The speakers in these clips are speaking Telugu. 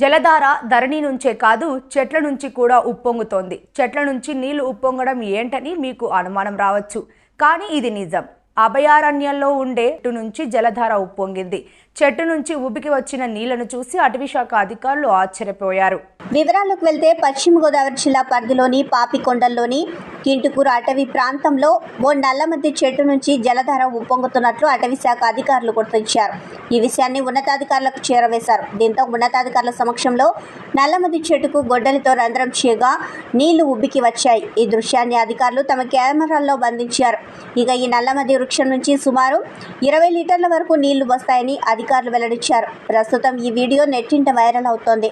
జలధార ధరణి నుంచే కాదు చెట్ల నుంచి కూడా ఉప్పొంగుతోంది. చెట్ల నుంచి నీళ్ళు ఉప్పొంగడం ఏంటని మీకు అనుమానం రావచ్చు. కానీ ఇది నిజం. అభయారణ్యంలో ఉండే చెట్టు నుంచి జలధార ఉప్పొంగింది. చెట్టు నుంచి ఉబికి వచ్చిన నీళ్ళను చూసి అటవీశాఖ అధికారులు ఆశ్చర్యపోయారు. వివరాలకు వెళ్తే పశ్చిమ గోదావరి జిల్లా పరిధిలోని పాపికొండల్లోని కింటుకూరు అటవీ ప్రాంతంలో ఓ నల్లమద్ది చెట్టు నుంచి జలధార ఉప్పొంగుతున్నట్లు అటవీ శాఖ అధికారులు గుర్తించారు. ఈ విషయాన్ని ఉన్నతాధికారులకు చేరవేశారు. దీంతో ఉన్నతాధికారుల సమక్షంలో నల్లమద్ది చెట్టుకు గొడ్డలితో రంధ్రం చేయగా నీళ్ళు ఉబ్బికి వచ్చాయి. ఈ దృశ్యాన్ని అధికారులు తమ కెమెరాల్లో బంధించారు. ఇక ఈ నల్లమద్ది వృక్షం నుంచి సుమారు ఇరవై లీటర్ల వరకు నీళ్ళు వస్తాయని అధికారులు వెల్లడించారు. ప్రస్తుతం ఈ వీడియో నెట్టింట వైరల్ అవుతోంది.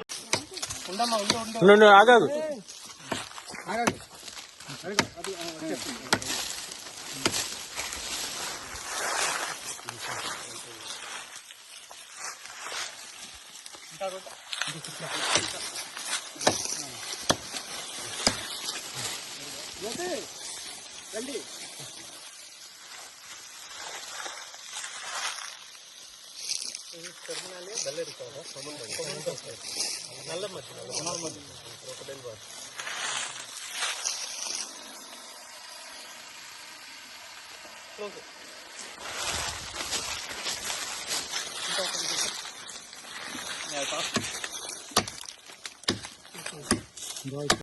Terminalnya balik di sana, sama dengan kontrol. Malam aja, malam aja, kalau kalian buat. ログ。お願いします。